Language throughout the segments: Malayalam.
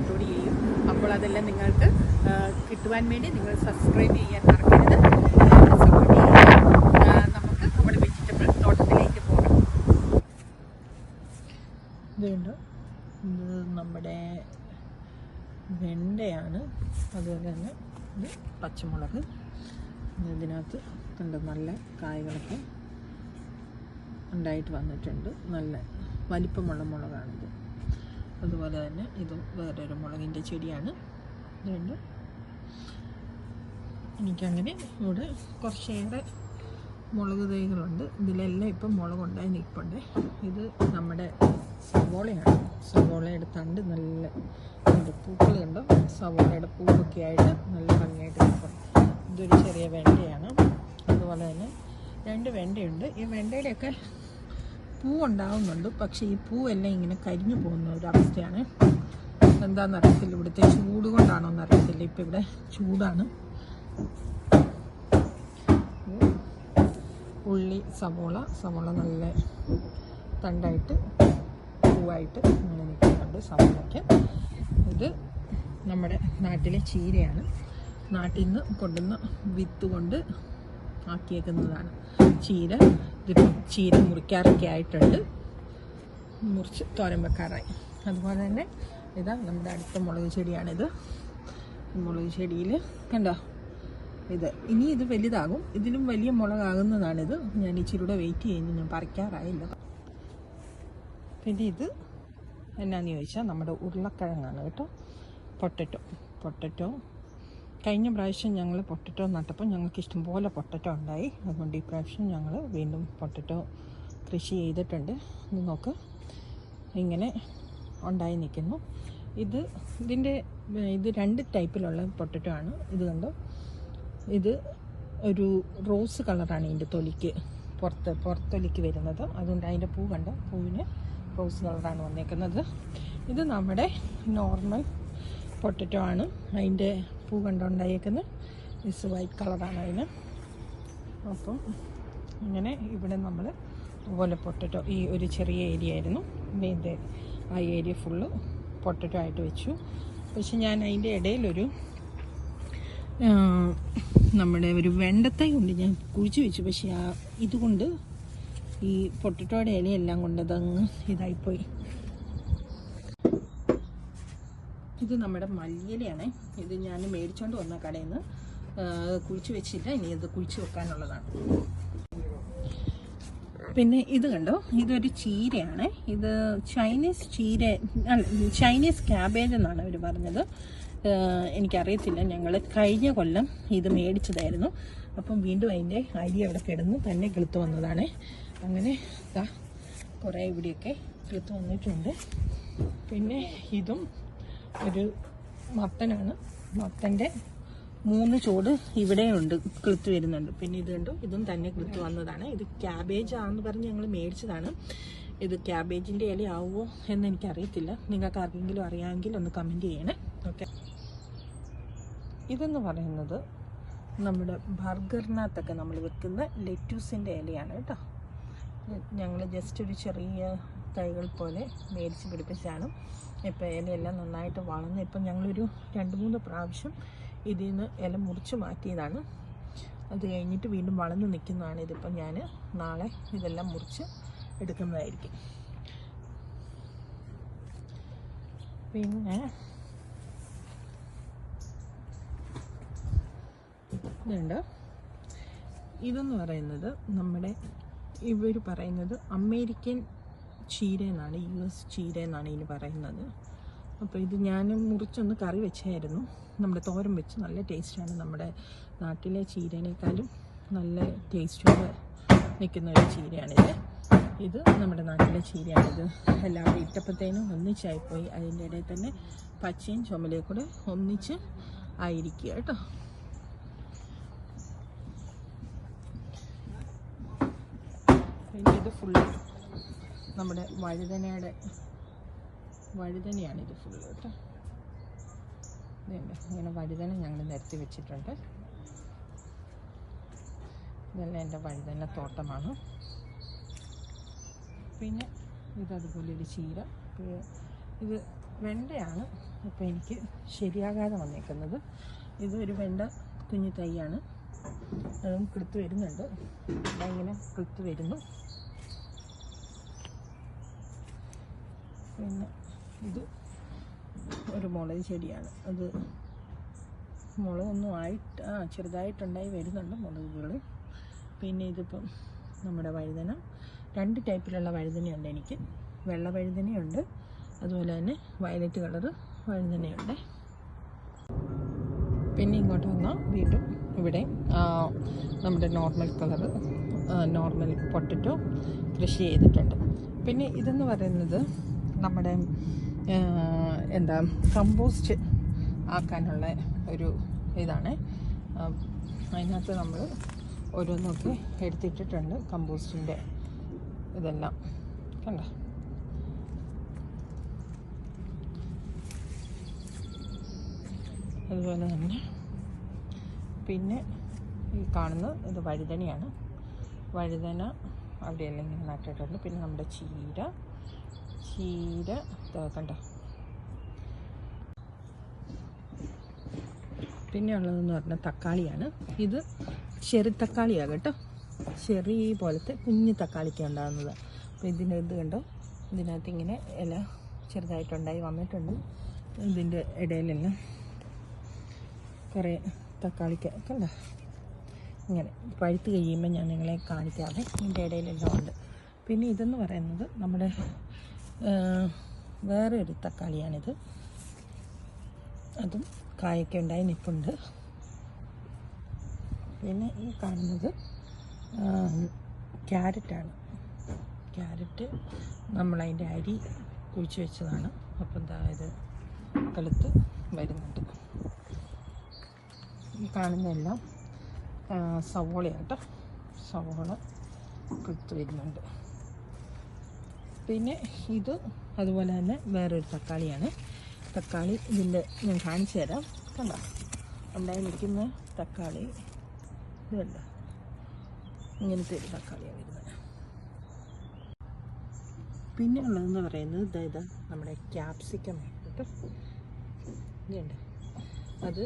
അപ്ലോഡ് ചെയ്യും. അപ്പോൾ അതെല്ലാം നിങ്ങൾക്ക് കിട്ടുവാൻ വേണ്ടി നിങ്ങൾ സബ്സ്ക്രൈബ് ചെയ്യാൻ മറക്കരുത്. നമ്മുടെ ഇത് നമ്മുടെ വെണ്ടയാണ്. അതുപോലെ തന്നെ ഇത് പച്ചമുളക്. ഇതിനകത്ത് കണ്ട് നല്ല കായകളൊക്കെ ഉണ്ടായിട്ട് വന്നിട്ടുണ്ട്. നല്ല വലിപ്പമുള്ള മുളകാണിത്. അതുപോലെ തന്നെ ഇതും വേറൊരു മുളകിന്റെ ചെടിയാണ്. ഇതുകൊണ്ട് എനിക്കങ്ങനെ ഇവിടെ കുറച്ചേറെ മുളക് തൈകളുണ്ട്. ഇതിലെല്ലാം ഇപ്പം മുളകുണ്ടായി നിൽപ്പുണ്ട്. ഇത് നമ്മുടെ സവോളയാണ്. സവോളയുടെ തണ്ട് നല്ല ഉണ്ട് പൂക്കൾ കണ്ടോ സവോളയുടെ പൂവൊക്കെ ആയിട്ട് നല്ല ഭംഗിയായിട്ട് നിൽപ്പുണ്ട് ഇതൊരു ചെറിയ വെണ്ടയാണ്. അതുപോലെ തന്നെ രണ്ട് വെണ്ടയുണ്ട്. ഈ വെണ്ടയുടെയൊക്കെ പൂ ഉണ്ടാവുന്നുണ്ട് പക്ഷേ ഈ പൂവെല്ലാം ഇങ്ങനെ കരിഞ്ഞു പോകുന്ന ഒരു അവസ്ഥയാണ് എന്താണെന്ന് അറിയത്തില്ല. ഇവിടുത്തെ ചൂട് കൊണ്ടാണോ എന്ന് അറിയത്തില്ല. ഇപ്പം ഇവിടെ ചൂടാണ്. ഉള്ളി സവോള. സവോള നല്ല തണ്ടായിട്ട് പൂവായിട്ട് ഇങ്ങനെ നിൽക്കുന്നുണ്ട് സവോളയ്ക്ക്. ഇത് നമ്മുടെ നാട്ടിലെ ചീരയാണ്. നാട്ടിൽ നിന്ന് കൊണ്ടുവന്ന വിത്ത് കൊണ്ട് ആക്കിയേക്കുന്നതാണ് ചീര. ഇതിപ്പം ചീര മുറിക്കാറൊക്കെ ആയിട്ടുണ്ട്. മുറിച്ച് തോരൻ വെക്കാറായി. അതുപോലെ തന്നെ ഇതാ നമ്മുടെ അടുത്ത മുളക് ചെടിയാണിത്. മുളക് ചെടിയിൽ കണ്ടോ? ഇത് ഇനി ഇത് വലുതാകും. ഇതിലും വലിയ മുളകാകുന്നതാണിത്. ഞാൻ ഇച്ചിരി കൂടെ വെയിറ്റ് ചെയ്യുന്നു. ഞാൻ പറിക്കാറായില്ല. പിന്നെ ഇത് എന്നാന്ന് ചോദിച്ചാൽ നമ്മുടെ ഉരുളക്കിഴങ്ങാണ് കേട്ടോ. പൊട്ടറ്റോ. പൊട്ടറ്റോ. കഴിഞ്ഞ പ്രാവശ്യം ഞങ്ങൾ പൊട്ടറ്റോ നട്ടപ്പോൾ ഞങ്ങൾക്ക് ഇഷ്ടംപോലെ പൊട്ടറ്റോ ഉണ്ടായി. അതുകൊണ്ട് ഈ പ്രാവശ്യം ഞങ്ങൾ വീണ്ടും പൊട്ടറ്റോ കൃഷി ചെയ്തിട്ടുണ്ട്. നോക്ക്. ഇങ്ങനെ ഉണ്ടായി നിൽക്കുന്നു. ഇത് ഇതിന്റെ ഇത് രണ്ട് ടൈപ്പിലുള്ള പൊട്ടറ്റോ ആണ്. ഇത് കണ്ടോ? ഇത് ഒരു റോസ് കളറാണ് ഇതിന്റെ തൊലിക്ക് പുറത്ത് പുറത്തൊലിക്ക് വരുന്നത്. അതുകൊണ്ട് അതിന്റെ പൂ കണ്ടോ? പൂവിന് റോസ് കളറാണ് വന്നേക്കുന്നത്. ഇത് നമ്മുടെ നോർമൽ പൊട്ടറ്റോ ആണ് അതിന്റെ പൂ കണ്ടുണ്ടായേക്കുന്നത് മിസ് വൈറ്റ് കളറാണ് അതിന്. അപ്പം ഇങ്ങനെ ഇവിടെ നമ്മൾ അതുപോലെ പൊട്ടറ്റോ ഈ ഒരു ചെറിയ ഏരിയ ആയിരുന്നു. ഇതിന്റെ ആ ഏരിയ ഫുള്ള് പൊട്ടറ്റോ ആയിട്ട് വെച്ചു. പക്ഷെ ഞാൻ അതിന്റെ ഇടയിലൊരു നമ്മുടെ ഒരു വെണ്ടത്തൈ കൊണ്ട് ഞാൻ കുഴിച്ചു വെച്ചു. പക്ഷെ ആ ഇതുകൊണ്ട് ഈ പൊട്ടറ്റോയുടെ ഇലയെല്ലാം കൊണ്ട് അതങ്ങ് ഇതായിപ്പോയി. ഇത് നമ്മുടെ മല്ലിയിലയാണ്. ഇത് ഞാൻ മേടിച്ചോണ്ട് വന്ന കടയിൽ നിന്ന് കുഴിച്ചു വെച്ചില്ല. ഇനി ഇത് കുഴിച്ചു വെക്കാനുള്ളതാണ്. പിന്നെ ഇത് കണ്ടോ? ഇതൊരു ചീരയാണ്. ഇത് ചൈനീസ് ചീര ചൈനീസ് ക്യാബേജ് എന്നാണ് അവർ പറഞ്ഞത്. എനിക്കറിയത്തില്ല. ഞങ്ങൾ കഴിഞ്ഞ കൊല്ലം ഇത് മേടിച്ചതായിരുന്നു. അപ്പം വീണ്ടും അതിന്റെ അരി അവിടെ കിടന്ന് തന്നെ കിളുത്ത് വന്നതാണ്. അങ്ങനെ കുറേ ഇവിടെയൊക്കെ കിളുത്ത് വന്നിട്ടുണ്ട്. പിന്നെ ഇതും ഒരു മത്തനാണ്. മത്തന്റെ മൂന്ന് ചൂട് ഇവിടെയുണ്ട് കിളുത്ത് വരുന്നുണ്ട്. പിന്നെ ഇത് കണ്ടു ഇതും തന്നെ കിളുത്ത് വന്നതാണ്. ഇത് ക്യാബേജ് ആണെന്ന് പറഞ്ഞ് ഞങ്ങൾ മേടിച്ചതാണ്. ഇത് ക്യാബേജിന്റെ ഇല ആവുമോ എന്ന് എനിക്കറിയത്തില്ല. നിങ്ങൾക്ക് ആർക്കെങ്കിലും അറിയാമെങ്കിൽ ഒന്ന് കമന്റ് ചെയ്യണേ. ഓക്കെ ഇതെന്ന് പറയുന്നത് നമ്മുടെ ബർഗറിനകത്തൊക്കെ നമ്മൾ വെക്കുന്ന ലെറ്റൂസിന്റെ ഇലയാണ് കേട്ടോ. ഞങ്ങൾ ജസ്റ്റ് ഒരു ചെറിയ തൈകൾ പോലെ മേടിച്ച് പിടിപ്പിച്ചാണ് ഇപ്പോൾ ഇലയെല്ലാം നന്നായിട്ട് വളർന്ന് ഇപ്പം ഞങ്ങളൊരു രണ്ട് മൂന്ന് പ്രാവശ്യം ഇതിൽ നിന്ന് ഇല മുറിച്ച് മാറ്റിയതാണ്. അത് കഴിഞ്ഞിട്ട് വീണ്ടും വളർന്ന് നിൽക്കുന്നതാണ് ഇതിപ്പം ഞാൻ നാളെ ഇതെല്ലാം മുറിച്ച് എടുക്കുന്നതായിരിക്കും. പിന്നെ ഇതുണ്ട്. ഇതെന്ന് പറയുന്നത് നമ്മുടെ ഇവർ പറയുന്നത് അമേരിക്കൻ ചീര എന്നാണ് യു എസ് ചീര എന്നാണ് ഇതിന് പറയുന്നത്. അപ്പോൾ ഇത് ഞാൻ മുറിച്ചൊന്ന് കറി വെച്ചായിരുന്നു. നമ്മുടെ തോരൻ വെച്ച് നല്ല ടേസ്റ്റാണ് നമ്മുടെ നാട്ടിലെ ചീരനേക്കാളും നല്ല ടേസ്റ്റോടെ നിൽക്കുന്ന ഒരു ചീരയാണിത് ഇത്. നമ്മുടെ നാട്ടിലെ ചീരയാണിത്. എല്ലാവരും ഇട്ടപ്പോഴത്തേനും ഒന്നിച്ചായിപ്പോയി. അതിന്റെ ഇടയിൽ തന്നെ പച്ചയും ചുമലയും കൂടെ ഒന്നിച്ച് ആയിരിക്കുക കേട്ടോ. ഇനി ഇത് ഫുള്ള് നമ്മുടെ വഴുതനയുടെ വഴുതനയാണിത് ഫുള്ള് കേട്ടോ. ഇതുണ്ട് ഇങ്ങനെ വഴുതന ഞങ്ങൾ നിരത്തി വെച്ചിട്ടുണ്ട്. ഇതെല്ലാം എന്റെ വഴുതന തോട്ടമാണ്. പിന്നെ ഇതതുപോലെ ഒരു ചീര. ഇത് വെണ്ടയാണ് അപ്പോൾ എനിക്ക് ശരിയാകാതെ വന്നേക്കുന്നത്. ഇത് ഒരു വെണ്ട കുഞ്ഞു തൈയാണ്. അതും കിളുത്ത് വരുന്നുണ്ട്. ഇങ്ങനെ കിളുത്ത് വരുന്നു. പിന്നെ ഇത് ഒരു മുളക് ചെടിയാണ്. അത് മുളകൊന്നും ആയിട്ട് ആ ചെറുതായിട്ടുണ്ടായി വരുന്നുണ്ട് മുളകുകൾ പിന്നെ ഇതിപ്പം നമ്മുടെ വഴുതന. രണ്ട് ടൈപ്പിലുള്ള വഴുതനയുണ്ട് എനിക്ക്. വെള്ള വഴുതനയുണ്ട്. അതുപോലെ തന്നെ വയലറ്റ് കളറ് വഴുതനയുണ്ട്. പിന്നെ ഇങ്ങോട്ട് വന്നാൽ വീണ്ടും ഇവിടെ നമ്മുടെ നോർമൽ കളറ് നോർമൽ പൊട്ടറ്റോ കൃഷി ചെയ്തിട്ടുണ്ട്. പിന്നെ ഇതെന്ന് പറയുന്നത് നമ്മുടെ എന്താ കമ്പോസ്റ്റ് ആക്കാനുള്ള ഒരു ഇതാണ്. അതിനകത്ത് നമ്മൾ ഓരോന്നൊക്കെ എടുത്തിട്ടിട്ടുണ്ട് കമ്പോസ്റ്റിന്റെ ഇതെല്ലാം. കണ്ടോ? അതുപോലെ തന്നെ പിന്നെ ഈ കാണുന്ന ഇത് വഴുതനയാണ്. വഴുതന അവിടെയെല്ലാം ഇങ്ങനെ നട്ടിട്ടുണ്ട്. പിന്നെ നമ്മുടെ ചീര. ചീര. കണ്ട. പിന്നെ ഉള്ളതെന്ന് പറഞ്ഞാൽ തക്കാളിയാണ്. ഇത് ചെറി തക്കാളിയാണ് കേട്ടോ. ചെറി പോലത്തെ കുഞ്ഞു തക്കാളിക്ക് ഉണ്ടാകുന്നത് അപ്പോൾ ഇതിന്റെ ഇത് കണ്ടോ? ഇതിനകത്ത് ഇങ്ങനെ ഇല ചെറുതായിട്ടുണ്ടായി വന്നിട്ടുണ്ട്. ഇതിന്റെ ഇടയിലെല്ലാം കുറേ തക്കാളിക്ക് കണ്ട? ഇങ്ങനെ പഴുത്ത് കഴിയുമ്പോൾ ഞാൻ നിങ്ങളെ കാണിക്കാതെ ഇതിന്റെ ഇടയിലെല്ലാം ഉണ്ട്. പിന്നെ ഇതെന്ന് പറയുന്നത് നമ്മുടെ വേറെ ഒരു തക്കാളിയാണിത്. അതും കായൊക്കെ ഉണ്ടായി നിൽപ്പുണ്ട് പിന്നെ ഈ കാണുന്നത് ക്യാരറ്റാണ്. ക്യാരറ്റ് നമ്മളതിന്റെ അരി കുഴിച്ച് വെച്ചതാണ്. അപ്പം എന്താ ഇത് വരുന്നുണ്ട്. ഈ കാണുന്നതെല്ലാം സവോളയാട്ടോ. സവോള കളുത്ത് വരുന്നുണ്ട്. പിന്നെ ഇത് അതുപോലെ തന്നെ വേറൊരു തക്കാളിയാണ്. തക്കാളി ഇതിന്റെ ഞാൻ കാണിച്ചു തരാം. കണ്ടോ? ഉണ്ടായി നിൽക്കുന്ന തക്കാളി. ഇതല്ല ഇങ്ങനത്തെ ഒരു തക്കാളിയാണ് വരുന്നത്. പിന്നെ ഉള്ളതെന്ന് പറയുന്നത് ഇതാ ഇതാ നമ്മുടെ ക്യാപ്സിക്കം കേട്ടോ. ഇതുണ്ട് അത്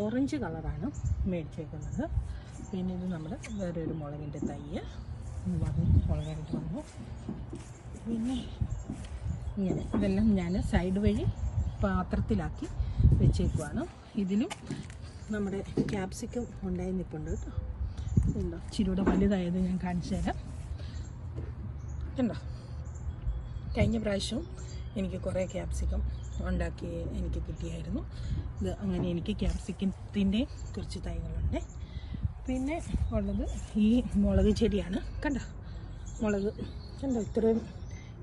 ഓറഞ്ച് കളറാണ് മേടിച്ചേക്കുന്നത്. പിന്നെ ഇത് നമ്മുടെ വേറൊരു മുളകിന്റെ തയ്യ്. വന്നു വന്നു പിന്നെ ഇങ്ങനെ ഇതെല്ലാം ഞാൻ സൈഡ് വഴി പാത്രത്തിലാക്കി വെച്ചേക്കുവാണ്. ഇതിലും നമ്മുടെ ക്യാപ്സിക്കം ഉണ്ടായി നിൽപ്പുണ്ട് കേട്ടോ. ഉണ്ടോ? ചിരിയുടെ വലുതായത് ഞാൻ കാണിച്ചു തരാം. ഉണ്ടോ? കഴിഞ്ഞ പ്രാവശ്യവും എനിക്ക് കുറേ ക്യാപ്സിക്കം ഉണ്ടാക്കി എനിക്ക് കിട്ടിയായിരുന്നു. ഇത് അങ്ങനെ എനിക്ക് ക്യാപ്സിക്കത്തിന്റെ കുറച്ച് തൈകളുണ്ട്. പിന്നെ ഉള്ളത് ഈ മുളക് ചെടിയാണ്. കണ്ട? മുളക്. കണ്ടോ? ഇത്രയും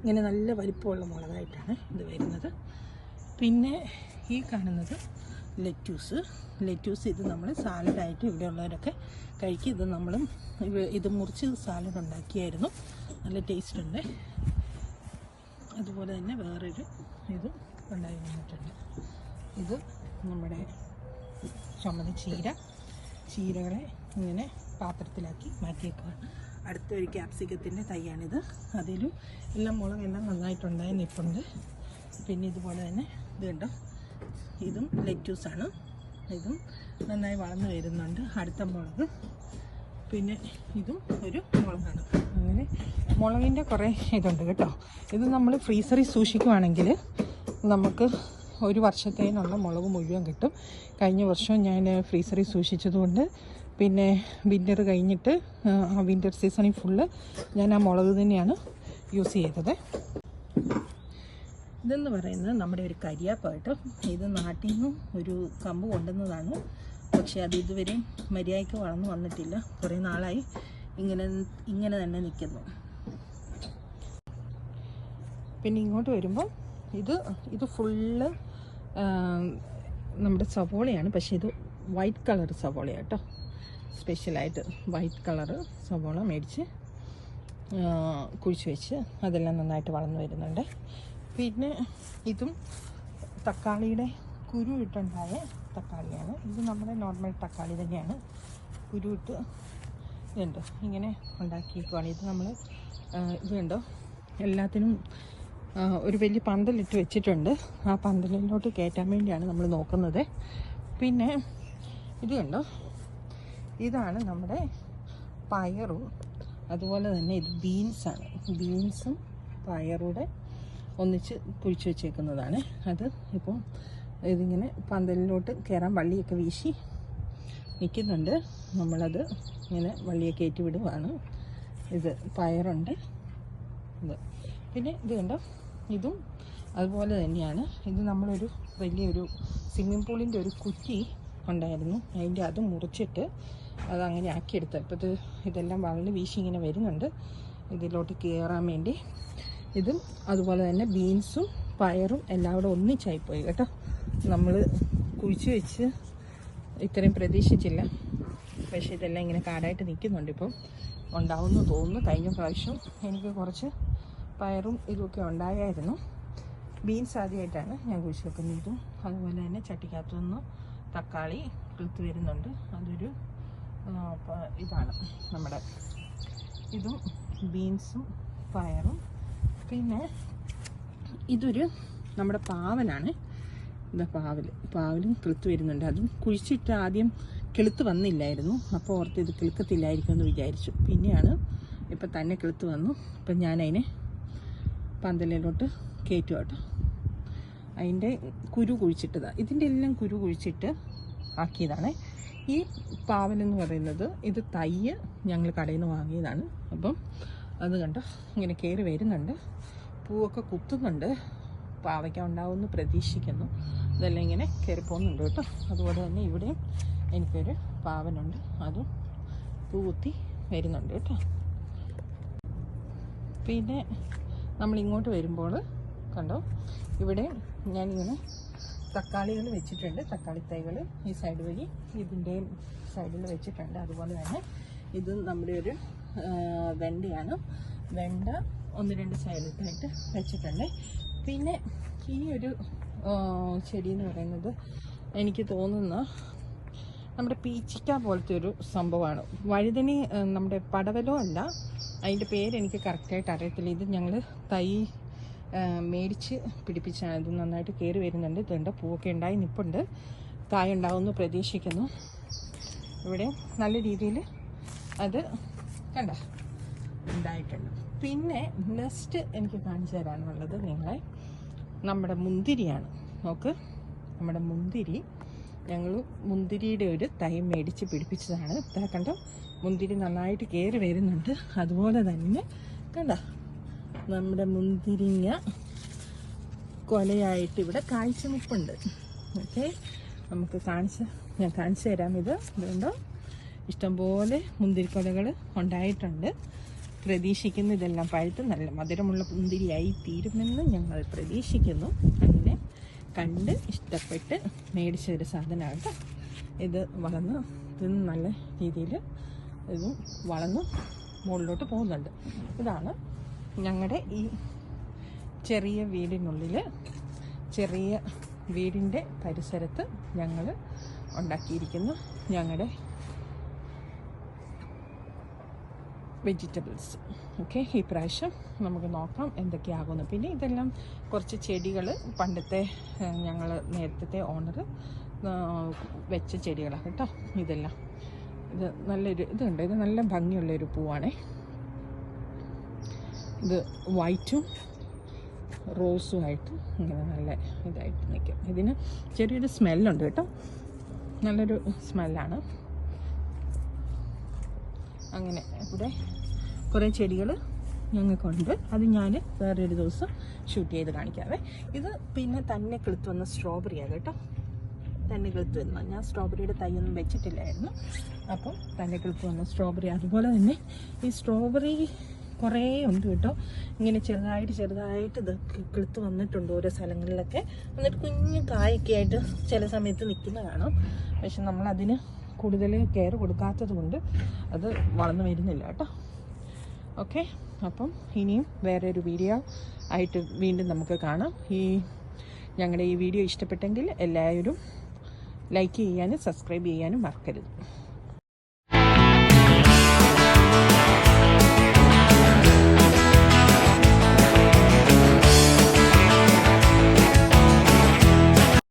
ഇങ്ങനെ നല്ല വലിപ്പമുള്ള മുളകായിട്ടാണ് ഇത് വരുന്നത്. പിന്നെ ഈ കാണുന്നത് ലെറ്റ്യൂസ് ലെറ്റ്യൂസ് ഇത് നമ്മൾ സാലഡായിട്ട് ഇവിടെയുള്ളവരൊക്കെ കഴിക്കും. ഇത് നമ്മളും ഇത് മുറിച്ച് സാലഡ് ഉണ്ടാക്കിയായിരുന്നു. നല്ല ടേസ്റ്റ് ഉണ്ട് അതുപോലെ തന്നെ വേറൊരു ഇതും ഉണ്ടായി വന്നിട്ടുണ്ട്. ഇത് നമ്മുടെ ചുമന്ന ചീര. ചീരകളെ ഇങ്ങനെ പാത്രത്തിലാക്കി മാറ്റിയേക്കുക അടുത്ത ഒരു ക്യാപ്സിക്കത്തിന്റെ തൈയാണിത്. അതിലും എല്ലാം മുളകെല്ലാം നന്നായിട്ടുണ്ടായി നിൽപ്പുണ്ട് പിന്നെ ഇതുപോലെ തന്നെ ഇത് ഇതും ലെറ്റ്യൂസാണ് ഇതും നന്നായി വളർന്നു വരുന്നുണ്ട്. അടുത്ത മുളക്. പിന്നെ ഇതും ഒരു മുളകാണ്. അങ്ങനെ മുളകിന്റെ കുറേ ഇതുണ്ട് കേട്ടോ. ഇത് നമ്മൾ ഫ്രീസറിൽ സൂക്ഷിക്കുവാണെങ്കിൽ നമുക്ക് ഒരു വർഷത്തേനുള്ള മുളക് മുഴുവൻ കിട്ടും. കഴിഞ്ഞ വർഷം ഞാൻ ഫ്രീസറിൽ സൂക്ഷിച്ചതുകൊണ്ട് പിന്നെ വിന്റർ കഴിഞ്ഞിട്ട് ആ, വിന്റർ സീസണിൽ ഫുള്ള് ഞാൻ ആ മുളക് തന്നെയാണ് യൂസ് ചെയ്തത്. ഇതെന്ന് പറയുന്നത് നമ്മുടെ ഒരു കരിയാപ്പ കേട്ടോ ഇത് നാട്ടിൽ നിന്നും ഒരു കമ്പ് കൊണ്ടുവന്നതാണ്. പക്ഷേ അത് ഇതുവരെയും മര്യാദയ്ക്ക് വളർന്നു വന്നിട്ടില്ല. കുറേ നാളായി ഇങ്ങനെ ഇങ്ങനെ തന്നെ നിൽക്കുന്നു. പിന്നെ ഇങ്ങോട്ട് വരുമ്പോൾ ഇത് ഇത് ഫുള്ള് നമ്മുടെ സവോളയാണ്. പക്ഷേ ഇത് വൈറ്റ് കളർ സവോളയാണ് കേട്ടോ സ്പെഷ്യലായിട്ട് വൈറ്റ് കളറ് സവോള മേടിച്ച് കുഴിച്ച് വെച്ച് അതെല്ലാം നന്നായിട്ട് വളർന്നു വരുന്നുണ്ട്. പിന്നെ ഇതും തക്കാളിയുടെ കുരു ഇട്ടുണ്ടായ തക്കാളിയാണ്. ഇത് നമ്മുടെ നോർമൽ തക്കാളി തന്നെയാണ്. കുരു ഇട്ട് ഇതുണ്ട്. ഇങ്ങനെ ഉണ്ടാക്കിയേക്കുവാണ്. ഇത് നമ്മൾ ഇതുണ്ടോ എല്ലാത്തിനും ഒരു വലിയ പന്തലിട്ട് വെച്ചിട്ടുണ്ട്. ആ പന്തലിലോട്ട് കയറ്റാൻ വേണ്ടിയാണ് നമ്മൾ നോക്കുന്നത്. പിന്നെ ഇതുണ്ടോ ഇതാണ് നമ്മുടെ പയറും. അതുപോലെ തന്നെ ഇത് ബീൻസാണ് ബീൻസും പയറൂടെ ഒന്നിച്ച് കുഴിച്ച് വെച്ചേക്കുന്നതാണ്. അത് ഇപ്പോൾ ഇതിങ്ങനെ പന്തലിലോട്ട് കയറാൻ വള്ളിയൊക്കെ വീശി നിൽക്കുന്നുണ്ട്. നമ്മളത് ഇങ്ങനെ വള്ളിയൊക്കെ കയറ്റി വിടുവാണ്. ഇത് പയറുണ്ട്. ഇത്. പിന്നെ ഇത് കണ്ടോ? ഇതും അതുപോലെ തന്നെയാണ്. ഇത് നമ്മളൊരു വലിയൊരു സ്വിമ്മിംഗ് പൂളിന്റെ ഒരു കുറ്റി ഉണ്ടായിരുന്നു. അതിന്റെ അത് മുറിച്ചിട്ട് അത് അങ്ങനെ ആക്കിയെടുത്ത. ഇപ്പോൾ ഇത് ഇതെല്ലാം വളർന്ന് വീശി ഇങ്ങനെ വരുന്നുണ്ട്. ഇതിലോട്ട് കയറാൻ വേണ്ടി ഇതും അതുപോലെ തന്നെ ബീൻസും പയറും എല്ലാം കൂടെ ഒന്നിച്ചായിപ്പോയി കേട്ടോ. നമ്മൾ കുഴിച്ച് വെച്ച് ഇത്രയും പ്രതീക്ഷിച്ചില്ല. പക്ഷേ ഇതെല്ലാം ഇങ്ങനെ കാടായിട്ട് നിൽക്കുന്നുണ്ട് ഇപ്പം. ഉണ്ടാവുമെന്ന് തോന്നുന്നു. കഴിഞ്ഞ പ്രാവശ്യം എനിക്ക് കുറച്ച് പയറും ഇതുമൊക്കെ ഉണ്ടായായിരുന്നു. ബീൻസ് ആദ്യമായിട്ടാണ് ഞാൻ കുഴിച്ച് വെക്കുന്നത്. അതുപോലെ തന്നെ ചട്ടിക്കകത്തു നിന്ന് തക്കാളി കിളുത്ത് വരുന്നുണ്ട്. അതൊരു ഇതാണ് നമ്മുടെ ഇതും ബീൻസും പയറും. പിന്നെ ഇതൊരു നമ്മുടെ പാവലാണ് എന്താ പാവൽ. പാവലും കിളുത്ത് വരുന്നുണ്ട്. അതും കുഴിച്ചിട്ട് ആദ്യം കിളുത്ത് വന്നില്ലായിരുന്നു. അപ്പോൾ ഓർത്ത് ഇത് കിളുക്കത്തില്ലായിരിക്കും എന്ന് വിചാരിച്ചു. പിന്നെയാണ് ഇപ്പം തന്നെ കിളുത്ത് വന്നു. ഇപ്പം ഞാനതിനെ പന്തലിലോട്ട് കയറ്റു കേട്ടോ. അതിന്റെ കുരു കുഴിച്ചിട്ടതാണ് ഇതിന്റെ എല്ലാം കുരു കുഴിച്ചിട്ട് ആക്കിയതാണ്. ഈ പാവലെന്ന് പറയുന്നത് ഇത് തയ്യ് ഞങ്ങൾ കടയിൽ നിന്ന് വാങ്ങിയതാണ്. അപ്പം അത് കണ്ട ഇങ്ങനെ കയറി വരുന്നുണ്ട്. പൂവൊക്കെ കുത്തുന്നുണ്ട്. പാവയ്ക്ക ഉണ്ടാവുമെന്ന് പ്രതീക്ഷിക്കുന്നു. ഇതെല്ലാം ഇങ്ങനെ കയറി പോകുന്നുണ്ട് കേട്ടോ. അതുപോലെ തന്നെ ഇവിടെയും എനിക്കൊരു പാവനുണ്ട്. അതും പൂ കുത്തി വരുന്നുണ്ട് കേട്ടോ. പിന്നെ നമ്മളിങ്ങോട്ട് വരുമ്പോൾ കണ്ടോ ഇവിടെ ഞാനിങ്ങനെ തക്കാളികൾ വെച്ചിട്ടുണ്ട്. തക്കാളി തൈകൾ ഈ സൈഡ് വഴി ഇതിന്റെയും സൈഡിൽ വെച്ചിട്ടുണ്ട്. അതുപോലെ തന്നെ ഇത് നമ്മുടെ ഒരു വെണ്ടയാണ്. വെണ്ട ഒന്ന് രണ്ട് സൈഡിലായിട്ട് വെച്ചിട്ടുണ്ട്. പിന്നെ ഈ ഒരു ചെടി എന്ന് പറയുന്നത് എനിക്ക് തോന്നുന്ന നമ്മുടെ പീച്ചിക്ക പോലത്തെ ഒരു സംഭവമാണ്. വഴുതനി നമ്മുടെ പടവലോ അല്ല അതിന്റെ പേരെനിക്ക് കറക്റ്റായിട്ട് അറിയത്തില്ല. ഇത് ഞങ്ങൾ തൈ മേടിച്ച് പിടിപ്പിച്ചാണ്. ഇത് നന്നായിട്ട് കയറി വരുന്നുണ്ട്. ഇതുണ്ട് പൂവൊക്കെ ഉണ്ടായി നിപ്പുണ്ട്. കായ ഉണ്ടാവുമെന്ന് പ്രതീക്ഷിക്കുന്നു. ഇവിടെ നല്ല രീതിയിൽ അത് കണ്ട ഉണ്ടായിട്ടുണ്ട്. പിന്നെ നെക്സ്റ്റ് എനിക്ക് കാണിച്ചു തരാനുള്ളത് നിങ്ങളെ നമ്മുടെ മുന്തിരിയാണ്. നോക്ക് നമ്മുടെ മുന്തിരി. ഞങ്ങൾ മുന്തിരിയുടെ ഒരു തൈ മേടിച്ച് പിടിപ്പിച്ചതാണ്. ഇതാ കണ്ടോ മുന്തിരി നന്നായിട്ട് കയറി വരുന്നുണ്ട്. അതുപോലെ തന്നെ കണ്ട നമ്മുടെ മുന്തിരിങ്ങ കൊലയായിട്ട് ഇവിടെ കാഴ്ച നിൽപ്പുണ്ട് ഓക്കെ? നമുക്ക് കാണിച്ച് ഞാൻ കാണിച്ചു തരാം ഇത്. ഇതുണ്ടോ? ഇഷ്ടംപോലെ മുന്തിരിക്കൊലകൾ ഉണ്ടായിട്ടുണ്ട്. പ്രതീക്ഷിക്കുന്നു ഇതെല്ലാം പഴുത്ത് നല്ല മധുരമുള്ള മുന്തിരിയായി തീരുമെന്ന് ഞങ്ങൾ പ്രതീക്ഷിക്കുന്നു. അങ്ങനെ കണ്ട് ഇഷ്ടപ്പെട്ട് മേടിച്ച ഒരു സാധനമാണ് ഇത് വളർന്ന് ഇത് നല്ല രീതിയിൽ ഇതും വളർന്ന് മുകളിലോട്ട് പോകുന്നുണ്ട്. ഇതാണ് ഞങ്ങളുടെ ഈ ചെറിയ വീടിനുള്ളിൽ ചെറിയ വീടിന്റെ പരിസരത്ത് ഞങ്ങൾ ഉണ്ടാക്കിയിരിക്കുന്ന ഞങ്ങളുടെ വെജിറ്റബിൾസ്. ഓക്കെ ഈ പ്രാവശ്യം നമുക്ക് നോക്കാം എന്തൊക്കെയാകുന്നു. പിന്നെ ഇതെല്ലാം കുറച്ച് ചെടികൾ പണ്ടത്തെ ഞങ്ങൾ നേരത്തെ ഓണർ വെച്ച ചെടികളാണ് കേട്ടോ. ഇതെല്ലാം. ഇത് നല്ലൊരു ഇതുണ്ട്. ഇത് നല്ല ഭംഗിയുള്ളൊരു പൂവാണേ. ഇത് വൈറ്റും റോസും ആയിട്ട് ഇങ്ങനെ നല്ല ഇതായിട്ട് നിൽക്കും. ഇതിന് ചെറിയൊരു സ്മെല്ലുണ്ട് കേട്ടോ. നല്ലൊരു സ്മെല്ലാണ് അങ്ങനെ ഇവിടെ കുറേ ചെടികൾ ഞങ്ങൾക്കുണ്ട്. അത് ഞാൻ വേറൊരു ദിവസം ഷൂട്ട് ചെയ്ത് കാണിക്കാവേ. ഇത് പിന്നെ തന്നെ കിളുത്ത് വന്ന സ്ട്രോബെറിയാണ് കേട്ടോ. തന്നെ കിളുത്ത് വന്ന ഞാൻ സ്ട്രോബെറിയുടെ തൈയൊന്നും വെച്ചിട്ടില്ലായിരുന്നു. അപ്പം തന്നെ കിളുത്ത് വന്ന സ്ട്രോബെറി അതുപോലെ തന്നെ ഈ സ്ട്രോബെറി കുറേ ഉണ്ട് കേട്ടോ. ഇങ്ങനെ ചെറുതായിട്ട് ചെറുതായിട്ട് ഇത് കിളുത്ത് വന്നിട്ടുണ്ട് ഓരോ സ്ഥലങ്ങളിലൊക്കെ. എന്നിട്ട് കുഞ്ഞു കായൊക്കെ ആയിട്ട് ചില സമയത്ത് നിൽക്കുന്ന കാണാം. പക്ഷെ നമ്മളതിന് കൂടുതൽ കെയർ കൊടുക്കാത്തത് കൊണ്ട് അത് വളർന്നു വരുന്നില്ല കേട്ടോ. ഓക്കെ അപ്പം ഇനിയും വേറെ ഒരു വീഡിയോ ആയിട്ട് വീണ്ടും നമുക്ക് കാണാം. ഈ ഞങ്ങളുടെ ഈ വീഡിയോ ഇഷ്ടപ്പെട്ടെങ്കിൽ എല്ലാവരും ലൈക്ക് ചെയ്യാനും സബ്സ്ക്രൈബ് ചെയ്യാനും മറക്കരുത്.